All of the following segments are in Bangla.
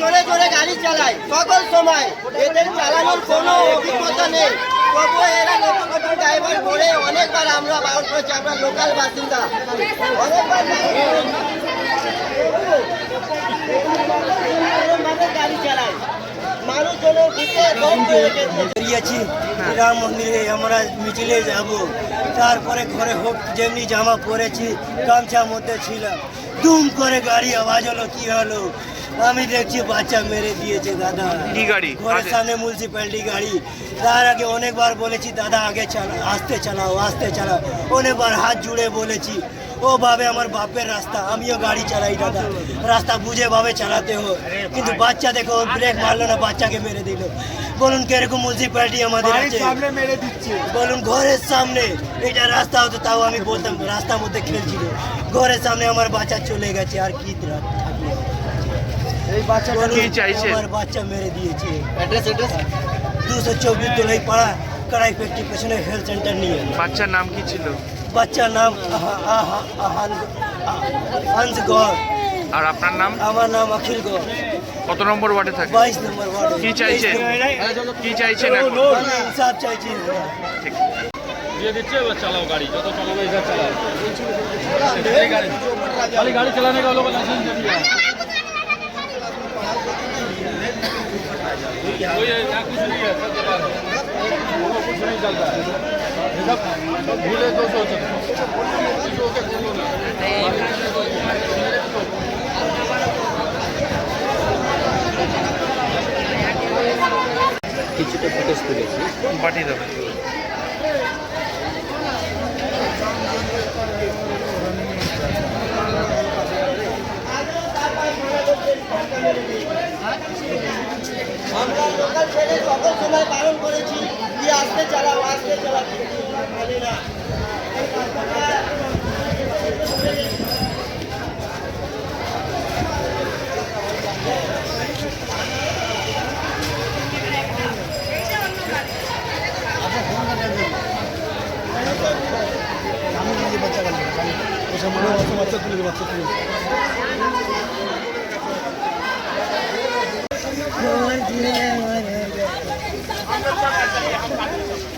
জোরে জোরে গাড়ি চালায়। সকল সময় এদের চালানোর কোনো অভিজ্ঞতা নেই। তবুও এরা নতুন ড্রাইভার করে, অনেকবার আমরা বারণ করেছি, আমরা লোকাল বাসিন্দা। অনেকবার বেরিয়েছি, রাম মন্দিরে আমরা মিছিলে যাব। তারপরে ঘরে হোক, যেমনি জামা পরেছি গামছার মধ্যে ছিলাম। দুম করে গাড়ি আওয়াজ হলো, কি হলো? আমি দেখছি বাচ্চা মেরে দিয়েছে দাদা কি গাড়ি? ঘরের আগে? সামনে মিউনিসিপ্যালিটি গাড়ি তার আগে অনেকবার বলেছি দাদা আগে চালা আস্তে চালাও আস্তে চালাও অনেকবার হাত জুড়ে বলেছি ও ভাবে আমার বাপের রাস্তা আমিও গাড়ি চালাই দাদা রাস্তা বুঝে ভাবে চালাতে হয় কিন্তু বাচ্চা দেখো ও ব্রেক মারলো না বাচ্চাকে মেরে দিল বলুন কীরকম মিউনিসিপ্যালিটি আমাদের আছে মেরে দিচ্ছে বলুন ঘরের সামনে এটা রাস্তা হতো তাও আমি বলতাম রাস্তার মধ্যে খেলছিল ঘরের সামনে আমার বাচ্চা চলে গেছে আর কি রাত থাকবে এই বাচ্চাটা কি চাইছে আমার বাচ্চা মেরে দিয়েছে। অ্যাড্রেস অ্যাড্রেস দুশো চব্বিশ তোলাই পাড়া কড়াই পেট্টি পেছনে হেলথ সেন্টার নিয়ে বাচ্চার নাম কি ছিল? বাচ্চার নাম হান্স গড়। আর আপনার নাম? আমার নাম অখিল গড়। কত নম্বর ওয়ার্ডে থাকে? বাইশ নম্বর ওয়ার্ড। কি চাইছে কি চাইছেন ইনসাফ চাইছি। ঠিক। দিয়ে দিচ্ছে এবার চালাও গাড়ি। যত চালানো এটা চালাও। গাড়ি চালানো লোক লাইসেন্স দিয়ে চলবে এসব ভুলে তো চলছে কিছু কিছুটা ফুটেজ তুলেছি পাঠিয়ে দেবে সকল সময় পালন করে আসতে চালাও আসতে চালাও মানে না রামনবমী মধ্যে বেরোবো আমার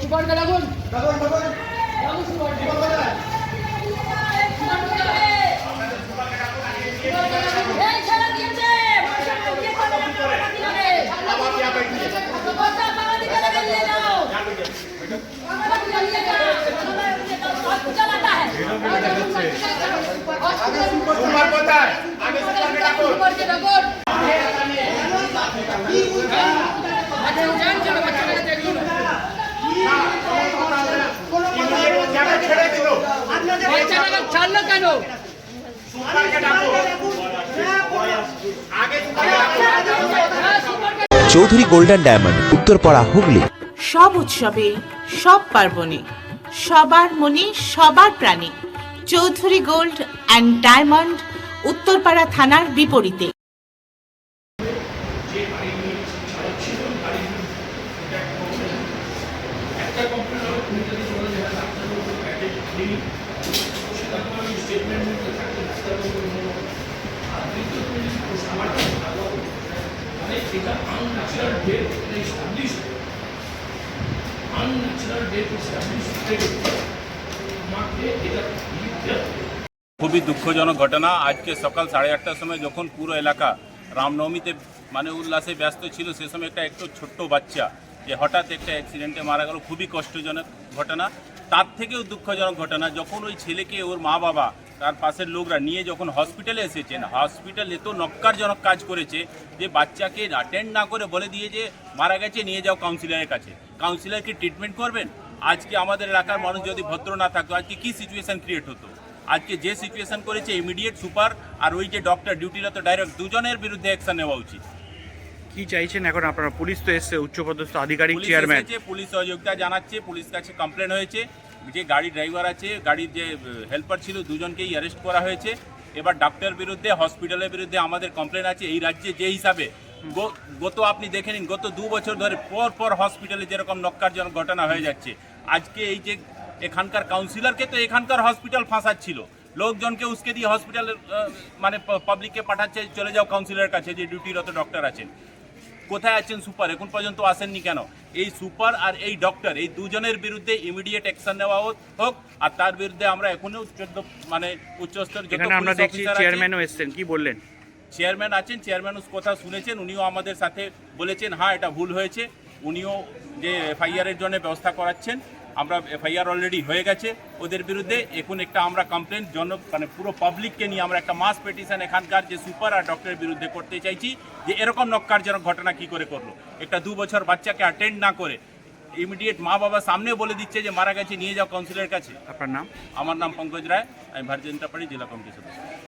সুপারকে লাগুন লাগুন লাগুন বেচারা ছাড়লো কেন? Chowdhury golden diamond Uttarpara Hooghly. সব উৎসবে সব পার্বণে সবার মনে সবার প্রাণে Chowdhury gold and diamond Uttarpara থানার বিপরীতে। খুবই দুঃখজনক ঘটনা। আজকে সকাল সাড়ে আটটার সময় যখন পুরো এলাকা রামনবমীতে মানে উল্লাসে ব্যস্ত ছিল, সে সময় একটা একটু ছোট্ট বাচ্চা যে হঠাৎ একটা অ্যাক্সিডেন্টে মারা গেল, খুবই কষ্টজনক ঘটনা। তার থেকেও দুঃখজনক ঘটনা, যখন ওই ছেলেকে ওর মা বাবা, তার পাশের লোকরা নিয়ে যখন হসপিটালে এসেছেন হসপিটাল এত নক্কারজনক কাজ করেছে যে বাচ্চাকে অ্যাটেন্ড না করে বলে দিয়ে যে মারা গেছে, নিয়ে যাও কাউন্সিলরের কাছে। কাউন্সিলর কি ট্রিটমেন্ট করবেন? আজকে আমাদের এলাকার মানুষ যদি ভদ্র না থাকতো, আজকে কি সিচুয়েশন ক্রিয়েট হতো? আজকে যে সিচুয়েশন করেছে ইমিডিয়েট সুপার আর ওই যে ডক্টর ডিউটিরত ডাইরেক্ট দুজনের বিরুদ্ধে অ্যাকশন নেওয়া উচিত। কি চাইছেন? এখন আপনারা পুলিশ তো এসছে উচ্চপদস্থ আধিকারিক চেয়ারম্যান এসেছে পুলিশ সহযোগিতা জানাচ্ছে পুলিশ কাছে কমপ্লেন হয়েছে। যে গাড়ি ড্রাইভার আছে গাড়ির যে হেল্পার ছিল দুজনকেই অ্যারেস্ট করা হয়েছে। এবার ডাক্তার বিরুদ্ধে হসপিটালের বিরুদ্ধে আমাদের কমপ্লেন আছে এই রাজ্যে যে হিসাবে। গত আপনি দেখে নিন গত দু বছর ধরে পর পর হসপিটালে যেরকম নক্কারজনক ঘটনা হয়ে যাচ্ছে। আজকে এই যে এখানকার কাউন্সিলরকে তো এখানকার হসপিটাল ফাঁসাচ্ছিল। লোকজনকে উসকে দিয়ে হসপিটালের মানে পাবলিককে পাঠাচ্ছে চলে যাও কাউন্সিলরের কাছে যে ডিউটিরত ডক্টর আছেন। কোথায় আছেন সুপার? এখন পর্যন্ত আসেননি কেন? এই সুপার আর এই ডক্টর এই দুজনের বিরুদ্ধে ইমিডিয়েট অ্যাকশন নেওয়া হোক- আর তার বিরুদ্ধে আমরা এখনও চোদ্দ মানে উচ্চস্তর আমরা দেখছি চেয়ারম্যানও এসছেন। কি বললেন? চেয়ারম্যান আছেন চেয়ারম্যান কথা শুনেছেন উনিও আমাদের সাথে বলেছেন হ্যাঁ এটা ভুল হয়েছে। উনিও যে এফআইআরের জন্য ব্যবস্থা করাচ্ছেন। আমরা এফআইআর অলরেডি হয়ে গেছে। ওদের বিরুদ্ধে এখন একটা আমরা কমপ্লেন জন মানে পুরো পাবলিককে নিয়ে আমরা একটা মাস পেটিশন এখানকার যে সুপার আর ডক্টরের বিরুদ্ধে করতে চাইছি যে এরকম নক্কারজনক ঘটনা কি করে করল? একটা দু বছর বাচ্চাকে অ্যাটেন্ড না করে ইমিডিয়েট মা বাবা সামনে বলে দিচ্ছে যে মারা গেছে নিয়ে যাও কাউন্সিলের কাছে। আপনার নাম? আমার নাম পঙ্কজ রায় আমি ভারতীয় জনতা পার্টি জেলা কমিটির সদস্য।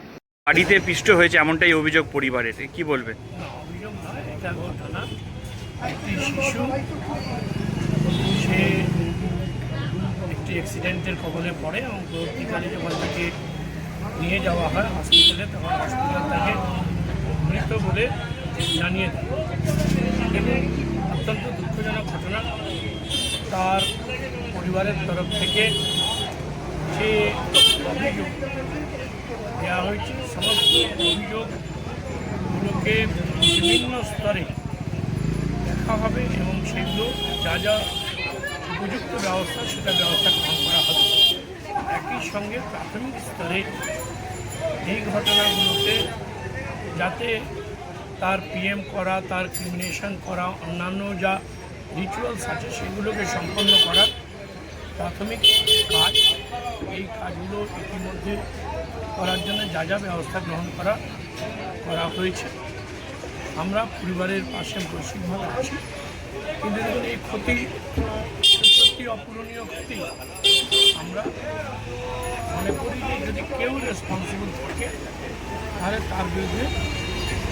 বাড়িতে পিষ্ট হয়েছে এমনটাই অভিযোগ পরিবারের। কি বলবেন? একটি শিশু, সে একটি অ্যাক্সিডেন্টের কবলে পড়ে এবং পরবর্তীকালে যখন তাকে নিয়ে যাওয়া হয় হসপিটালে তখন হসপিটাল তাকে মৃত বলে জানিয়ে দেয়। অত্যন্ত দুঃখজনক ঘটনা, তার পরিবারের তরফ থেকে যে অভিযোগ দেওয়া হয়েছে। সমস্ত অভিযোগগুলোকে বিভিন্ন স্তরে দেখা হবে এবং সেগুলো যা যা উপযুক্ত ব্যবস্থা, সেটা ব্যবস্থা গ্রহণ করা হবে। একই সঙ্গে প্রাথমিক স্তরে এই ঘটনাগুলোতে যাতে তার পিএম করা, তার ক্রিমিনেশন করা, অন্যান্য যা রিচুয়ালস আছে, সেগুলোকে সম্পন্ন করার প্রাথমিক কাজ। এই কাজগুলো ইতিমধ্যে করার জন্য যা যা ব্যবস্থা গ্রহণ করা করা হয়েছে। আমরা পরিবারের পাশে বৈশ্বিকভাবে আছি। কিন্তু দেখুন এই ক্ষতি সত্যি অপূরণীয় ক্ষতি আমরা মনে করি যে যদি কেউ রেসপন্সিবল থাকে তাহলে তার বিরুদ্ধে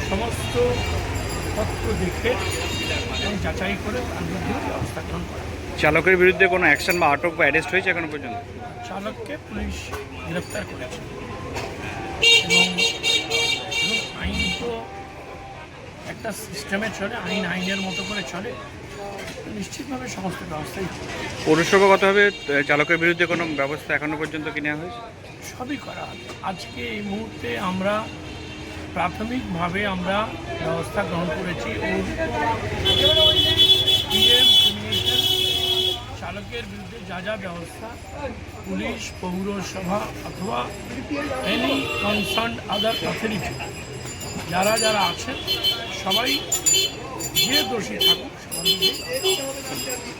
সমস্ত তথ্য দেখে এবং যাচাই করে তার বিরুদ্ধে ব্যবস্থা গ্রহণ করা। চালকের বিরুদ্ধে কোনো অ্যাকশন বা আটক বা অ্যারেস্ট হয়েছে এখনও পর্যন্ত? চালককে পুলিশ গ্রেপ্তার করেছে। আইন তো একটা সিস্টেমে চলে আইন আইনের মতো করে চলে। নিশ্চিতভাবে সমস্ত ব্যবস্থাই হবে। পৌরসভাগতভাবে চালকের বিরুদ্ধে কোনো ব্যবস্থা এখনও পর্যন্ত কি নেওয়া হয়েছে? সবই করা আজকে এই মুহূর্তে আমরা প্রাথমিকভাবে আমরা ব্যবস্থা গ্রহণ করেছি। ওর PM crimination চালকের বিরুদ্ধে যা ব্যবস্থা, পুলিশ, পৌরসভা অথবা এনি কনসার্ন আদার অথরিটি যারা যারা আছেন, সবাই যে দোষী থাকুক বিরুদ্ধে